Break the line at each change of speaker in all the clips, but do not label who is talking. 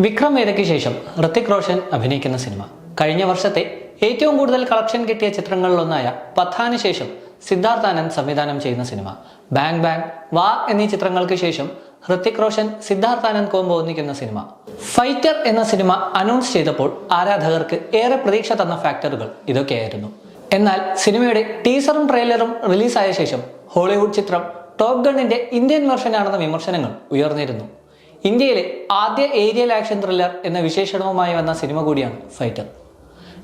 വിക്രം വേദയ്ക്ക് ശേഷം ഋത്തിക് റോഷൻ അഭിനയിക്കുന്ന സിനിമ. കഴിഞ്ഞ വർഷത്തെ ഏറ്റവും കൂടുതൽ കളക്ഷൻ കിട്ടിയ ചിത്രങ്ങളിലൊന്നായ പത്താന് ശേഷം സിദ്ധാർത്ഥ് ആനന്ദ് സംവിധാനം ചെയ്യുന്ന സിനിമ. ബാങ് ബാങ് വാ എന്നീ ചിത്രങ്ങൾക്ക് ശേഷം ഹൃത്തിക് റോഷൻ സിദ്ധാർത്ഥ് ആനന്ദ് കോംബോ ഒന്നിക്കുന്ന സിനിമ. ഫൈറ്റർ എന്ന സിനിമ അനൗൺസ് ചെയ്തപ്പോൾ ആരാധകർക്ക് ഏറെ പ്രതീക്ഷ തന്ന ഫാക്ടറുകൾ ഇതൊക്കെയായിരുന്നു. എന്നാൽ സിനിമയുടെ ടീസറും ട്രെയിലറും റിലീസായ ശേഷം ഹോളിവുഡ് ചിത്രം ടോപ് ഗണ്ണിന്റെ ഇന്ത്യൻ വെർഷനാണെന്ന വിമർശനങ്ങൾ ഉയർന്നിരുന്നു. ഇന്ത്യയിലെ ആദ്യ ഏരിയൽ ആക്ഷൻ ത്രില്ലർ എന്ന വിശേഷണവുമായി വന്ന സിനിമ കൂടിയാണ് ഫൈറ്റർ.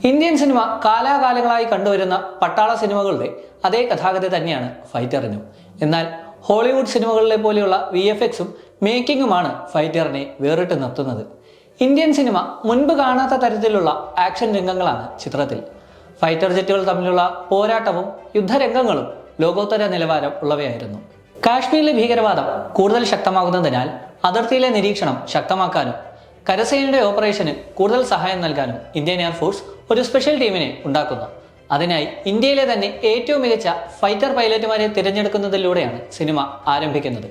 ഇന്ത്യൻ സിനിമ കാലാകാലങ്ങളായി കണ്ടുവരുന്ന പട്ടാള സിനിമകളുടെ അതേ കഥാഗതി തന്നെയാണ് ഫൈറ്ററിനും. എന്നാൽ ഹോളിവുഡ് സിനിമകളിലെ പോലെയുള്ള വി എഫ് എക്സും മേക്കിങ്ങുമാണ് ഫൈറ്ററിനെ വേറിട്ട് നിർത്തുന്നത്. ഇന്ത്യൻ സിനിമ മുൻപ് കാണാത്ത തരത്തിലുള്ള ആക്ഷൻ രംഗങ്ങളാണ് ചിത്രത്തിൽ. ഫൈറ്റർ ജെറ്റുകൾ തമ്മിലുള്ള പോരാട്ടവും യുദ്ധരംഗങ്ങളും ലോകോത്തര നിലവാരം ഉള്ളവയായിരുന്നു. കാശ്മീരിലെ ഭീകരവാദം കൂടുതൽ ശക്തമാകുന്നതിനാൽ അതിർത്തിയിലെ നിരീക്ഷണം ശക്തമാക്കാനും കരസേനയുടെ ഓപ്പറേഷന് കൂടുതൽ സഹായം നൽകാനും ഇന്ത്യൻ എയർഫോഴ്സ് ഒരു സ്പെഷ്യൽ ടീമിനെ ഉണ്ടാക്കുന്നു. അതിനായി ഇന്ത്യയിലെ തന്നെ ഏറ്റവും മികച്ച ഫൈറ്റർ പൈലറ്റുമാരെ തിരഞ്ഞെടുക്കുന്നതിലൂടെയാണ് സിനിമ ആരംഭിക്കുന്നത്.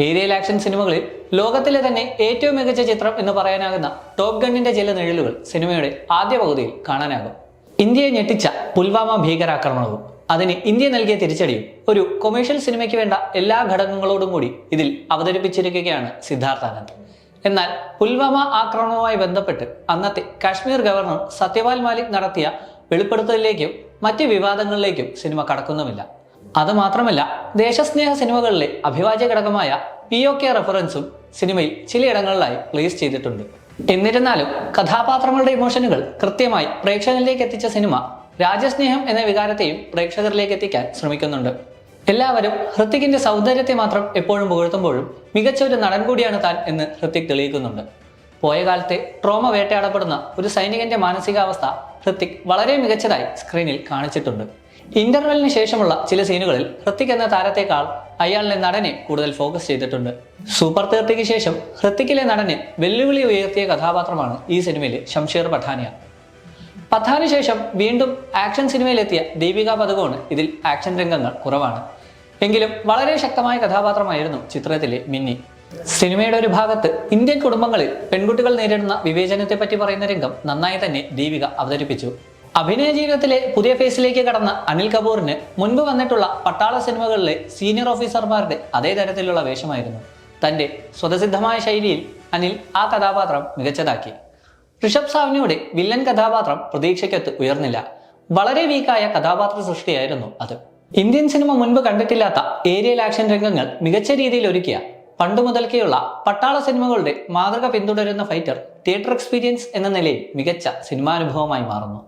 ഏരിയൽ ആക്ഷൻ സിനിമകളിൽ ലോകത്തിലെ തന്നെ ഏറ്റവും മികച്ച ചിത്രം എന്ന് പറയാനാകുന്ന ടോപ് ഗണ്ണിന്റെ ചില നിഴലുകൾ സിനിമയുടെ ആദ്യ പകുതിയിൽ കാണാനാകും. ഇന്ത്യയെ ഞെട്ടിച്ച പുൽവാമ ഭീകരാക്രമണവും അതിന് ഇന്ത്യ നൽകിയ തിരിച്ചടിയും ഒരു കൊമേഴ്ഷ്യൽ സിനിമയ്ക്ക് വേണ്ട എല്ലാ ഘടകങ്ങളോടും കൂടി ഇതിൽ അവതരിപ്പിച്ചിരിക്കുകയാണ് സിദ്ധാർത്ഥാനന്ദ്. എന്നാൽ പുൽവാമ ആക്രമണവുമായി ബന്ധപ്പെട്ട് അന്നത്തെ കാശ്മീർ ഗവർണർ സത്യപാൽ മാലിക് നടത്തിയ വെളിപ്പെടുത്തലിലേക്കും മറ്റ് വിവാദങ്ങളിലേക്കും സിനിമ കടക്കുന്നുമില്ല. അതുമാത്രമല്ല ദേശസ്നേഹ സിനിമകളിലെ അഭിവാജ്യ ഘടകമായ പി ഒ കെ റെഫറൻസും സിനിമയിൽ ചിലയിടങ്ങളിലായി പ്ലേസ് ചെയ്തിട്ടുണ്ട്. എന്നിരുന്നാലും കഥാപാത്രങ്ങളുടെ ഇമോഷനുകൾ കൃത്യമായി പ്രേക്ഷകനിലേക്ക് എത്തിച്ച സിനിമ രാജ്യസ്നേഹം എന്ന വികാരത്തെയും പ്രേക്ഷകരിലേക്ക് എത്തിക്കാൻ ശ്രമിക്കുന്നുണ്ട്. എല്ലാവരും ഹൃത്തിക്കിന്റെ സൗന്ദര്യത്തെ മാത്രം എപ്പോഴും പുകഴ്ത്തുമ്പോഴും മികച്ച ഒരു നടൻ കൂടിയാണ് താൻ എന്ന് ഹൃത്തിക് തെളിയിക്കുന്നുണ്ട്. പോയ കാലത്തെ ട്രോമ വേട്ടയാടപ്പെടുന്ന ഒരു സൈനികന്റെ മാനസികാവസ്ഥ ഹൃത്തിക് വളരെ മികച്ചതായി സ്ക്രീനിൽ കാണിച്ചിട്ടുണ്ട്. ഇന്റർവെലിന് ശേഷമുള്ള ചില സീനുകളിൽ ഹൃത്തിക് എന്ന താരത്തെക്കാൾ അയാളിലെ നടനെ കൂടുതൽ ഫോക്കസ് ചെയ്തിട്ടുണ്ട്. സൂപ്പർ തേർട്ടിക്ക് ശേഷം ഹൃത്തിക്കിലെ നടനെ വെല്ലുവിളി ഉയർത്തിയ കഥാപാത്രമാണ് ഈ സിനിമയിലെ ഷംഷീർ പഠാനിയ. പത്താന് ശേഷം വീണ്ടും ആക്ഷൻ സിനിമയിലെത്തിയ ദീപിക പതുകോണ് ഇതിൽ ആക്ഷൻ രംഗങ്ങൾ കുറവാണ്. എങ്കിലും വളരെ ശക്തമായ കഥാപാത്രമായിരുന്നു ചിത്രത്തിലെ മിന്നി. സിനിമയുടെ ഒരു ഭാഗത്ത് ഇന്ത്യൻ കുടുംബങ്ങളിൽ പെൺകുട്ടികൾ നേരിടുന്ന വിവേചനത്തെ പറ്റി പറയുന്ന രംഗം നന്നായി തന്നെ ദീപിക അവതരിപ്പിച്ചു. അഭിനയ ജീവിതത്തിലെ പുതിയ ഫേസിലേക്ക് കടന്ന അനിൽ കപൂറിന് മുൻപ് വന്നിട്ടുള്ള പട്ടാള സിനിമകളിലെ സീനിയർ ഓഫീസർമാരുടെ അതേ തരത്തിലുള്ള വേഷമായിരുന്നു. തന്റെ സ്വതസിദ്ധമായ ശൈലിയിൽ അനിൽ ആ കഥാപാത്രം മികച്ചതാക്കി. ഋഷഭ് സാവിനിയുടെ വില്ലൻ കഥാപാത്രം പ്രതീക്ഷയ്ക്കൊത്ത് ഉയർന്നില്ല. വളരെ വീക്കായ കഥാപാത്ര സൃഷ്ടിയായിരുന്നു അത്. ഇന്ത്യൻ സിനിമ മുൻപ് കണ്ടിട്ടില്ലാത്ത ഏരിയൽ ആക്ഷൻ രംഗങ്ങൾ മികച്ച രീതിയിൽ ഒരുക്കിയ പണ്ടു മുതൽക്കേയുള്ള പട്ടാള സിനിമകളുടെ മാതൃക പിന്തുടരുന്ന ഫൈറ്റർ തിയേറ്റർ എക്സ്പീരിയൻസ് എന്ന നിലയിൽ മികച്ച സിനിമാനുഭവമായി മാറുന്നു.